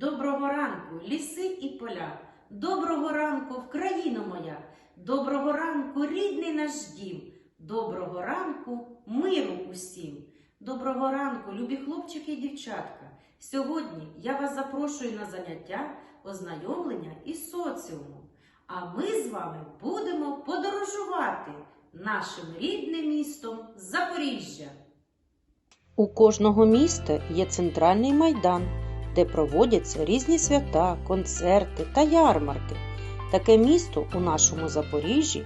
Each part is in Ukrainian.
Доброго ранку, ліси і поля. Доброго ранку, Вкраїно моя. Доброго ранку, рідний наш дім. Доброго ранку, миру усім. Доброго ранку, любі хлопчики і дівчатка. Сьогодні я вас запрошую на заняття ознайомлення із соціумом. А ми з вами будемо подорожувати нашим рідним містом Запоріжжя. У кожного міста є центральний майдан, де проводяться різні свята, концерти та ярмарки. Таке місто у нашому Запоріжжі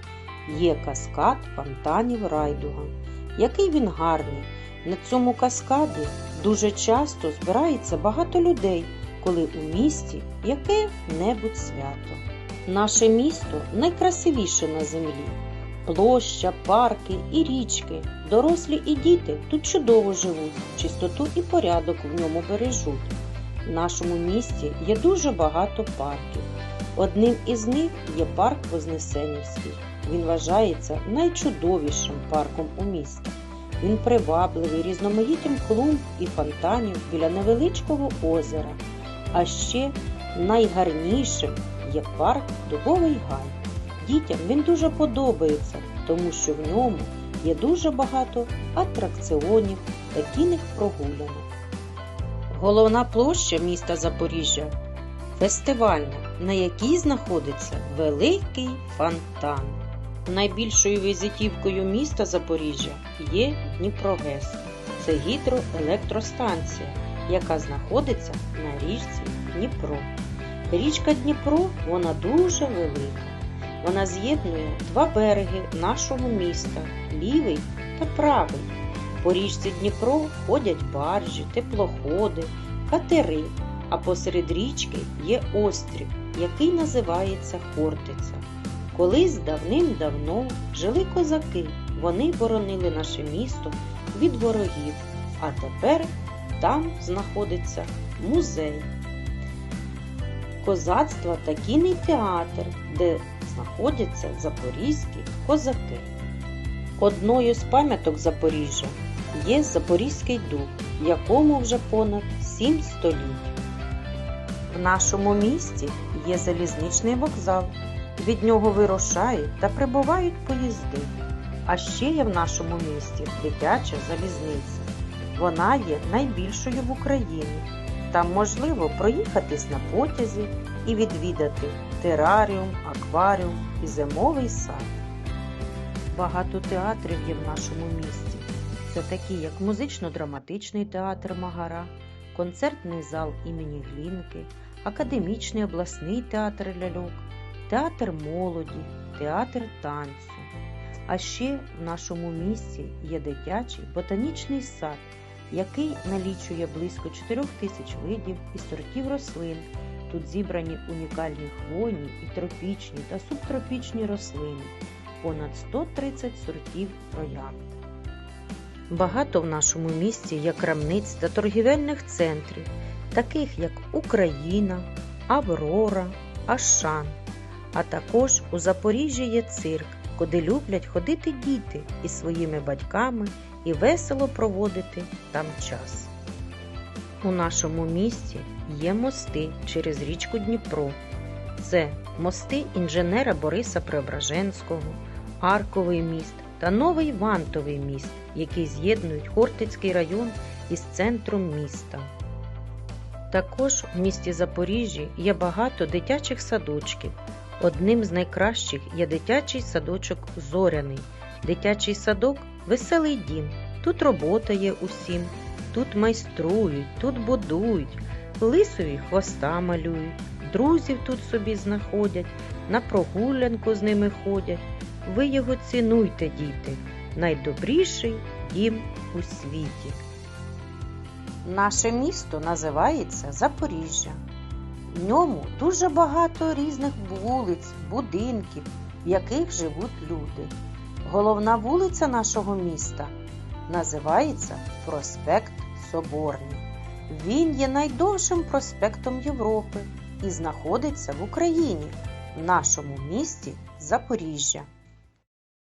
є каскад фонтанів Райдуга. Який він гарний! На цьому каскаді дуже часто збирається багато людей, коли у місті яке-небудь свято. Наше місто найкрасивіше на землі. Площа, парки і річки, дорослі і діти тут чудово живуть, чистоту і порядок в ньому бережуть. В нашому місті є дуже багато парків. Одним із них є парк Вознесенівський. Він вважається найчудовішим парком у місті. Він привабливий різноманіттям клумб і фонтанів біля невеличкого озера. А ще найгарнішим є парк Дубовий Гай. Дітям він дуже подобається, тому що в ньому є дуже багато атракціонів та кінних прогулянок. Головна площа міста Запоріжжя фестивальна, на якій знаходиться великий фонтан. Найбільшою візитівкою міста Запоріжжя є Дніпрогес. Це гідроелектростанція, яка знаходиться на річці Дніпро. Річка Дніпро вона дуже велика. Вона з'єднує два береги нашого міста лівий та правий. По річці Дніпро ходять баржі, теплоходи, катери, а посеред річки є острів, який називається Хортиця. Колись давним-давно жили козаки, вони боронили наше місто від ворогів, а тепер там знаходиться музей козацтва та кінний театр, де знаходяться запорізькі козаки. Одною з пам'яток Запоріжжя є Запорізький дуб, якому вже понад сім століть. В нашому місті є залізничний вокзал. Від нього вирушають та прибувають поїзди. А ще є в нашому місті дитяча залізниця. Вона є найбільшою в Україні. Там можливо проїхатись на потязі і відвідати тераріум, акваріум і зимовий сад. Багато театрів є в нашому місті. Це такі, як музично-драматичний театр Магара, концертний зал імені Глінки, академічний обласний театр ляльок, театр молоді, театр танцю. А ще в нашому місті є дитячий ботанічний сад, який налічує близько 4 тисяч видів і сортів рослин. Тут зібрані унікальні хвойні і тропічні та субтропічні рослини, понад 130 сортів троянд. Багато в нашому місті є крамниць та торгівельних центрів, таких як Україна, Аврора, Ашан. А також у Запоріжжі є цирк, куди люблять ходити діти із своїми батьками і весело проводити там час. У нашому місті є мости через річку Дніпро. Це мости інженера Бориса Преображенського, Арковий міст та Новий Вантовий міст, які з'єднують Хортицький район із центром міста. Також в місті Запоріжжі є багато дитячих садочків. Одним з найкращих є дитячий садочок Зоряний. Дитячий садок веселий дім. Тут робота є усім, тут майструють, тут будують, лисові хвоста малюють, друзів тут собі знаходять, на прогулянку з ними ходять. Ви його цінуйте, діти, найдобріший дім у світі. Наше місто називається Запоріжжя. В ньому дуже багато різних вулиць, будинків, в яких живуть люди. Головна вулиця нашого міста називається Проспект Соборний. Він є найдовшим проспектом Європи і знаходиться в Україні, в нашому місті Запоріжжя.